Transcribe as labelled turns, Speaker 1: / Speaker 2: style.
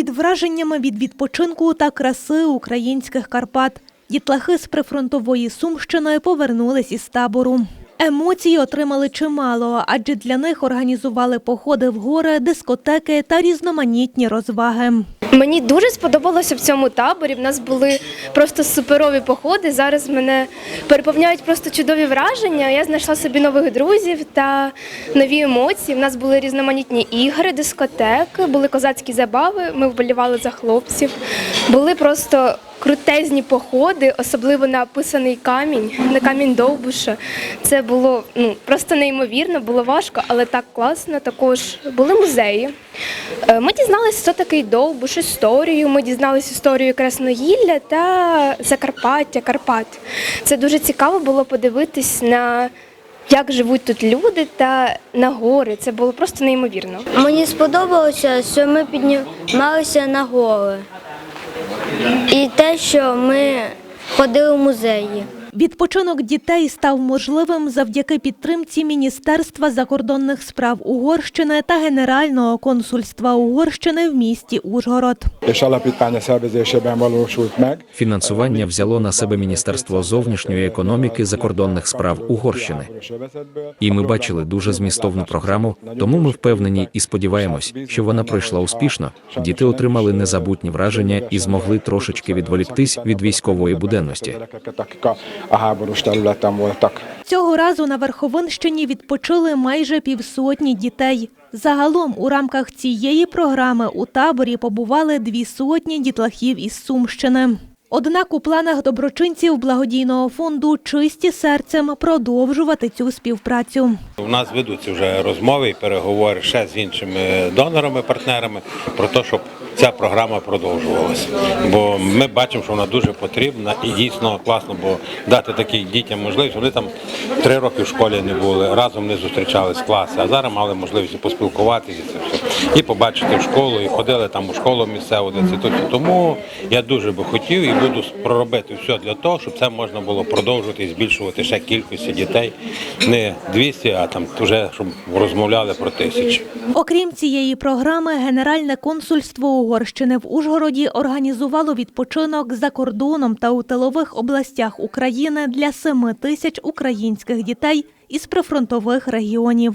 Speaker 1: Під враженнями від відпочинку та краси українських Карпат дітлахи з прифронтової Сумщини повернулись із табору. Емоцій отримали чимало, адже для них організували походи в гори, дискотеки та різноманітні розваги.
Speaker 2: Мені дуже сподобалося в цьому таборі. В нас були просто суперові походи. Зараз мене переповняють просто чудові враження. Я знайшла собі нових друзів та нові емоції. В нас були різноманітні ігри, дискотеки, були козацькі забави. Ми вболівали за хлопців. Були просто крутезні походи, особливо на писаний камінь, на камінь Довбуша. Це було ну просто неймовірно, було важко, але так класно. Також були музеї. Е, Ми дізналися, хто такий Довбуш, історію. Ми дізналися історію Красногілля та Закарпаття, Карпат. Це дуже цікаво було подивитись на як живуть тут люди та на гори. Це було просто неймовірно.
Speaker 3: Мені сподобалося, що ми піднімалися на гори. І те, що ми ходили в музеї.
Speaker 1: Відпочинок дітей став можливим завдяки підтримці Міністерства закордонних справ Угорщини та Генерального консульства Угорщини в місті Ужгород.
Speaker 4: Фінансування взяло на себе Міністерство зовнішньої економіки закордонних справ Угорщини. І ми бачили дуже змістовну програму, тому ми впевнені і сподіваємось, що вона пройшла успішно. Діти отримали незабутні враження і змогли трошечки відволіктись від військової буденності.
Speaker 5: A háborús területen voltak.
Speaker 1: Цього разу на Верховинщині відпочили майже півсотні дітей. Загалом у рамках цієї програми у таборі побували дві сотні дітлахів із Сумщини. Однак у планах доброчинців благодійного фонду чисті серцем продовжувати цю співпрацю.
Speaker 6: У нас ведуться вже розмови і переговори ще з іншими донорами, партнерами про те, щоб ця програма продовжувалася. Бо ми бачимо, що вона дуже потрібна і дійсно класно, бо дати таким дітям можливість. Вони там три роки в школі не були, разом не зустрічались класи, а зараз мали можливість поспілкуватися і побачити школу, і ходили там у школу місцеву, це. Тому я дуже би хотів і буду проробити все для того, щоб це можна було продовжувати і збільшувати ще кількості дітей. Не 200, а там вже щоб розмовляли про тисячі.
Speaker 1: Окрім цієї програми, Генеральне консульство Угорщини в Ужгороді організувало відпочинок за кордоном та у тилових областях України для 7 тисяч українських дітей із прифронтових регіонів.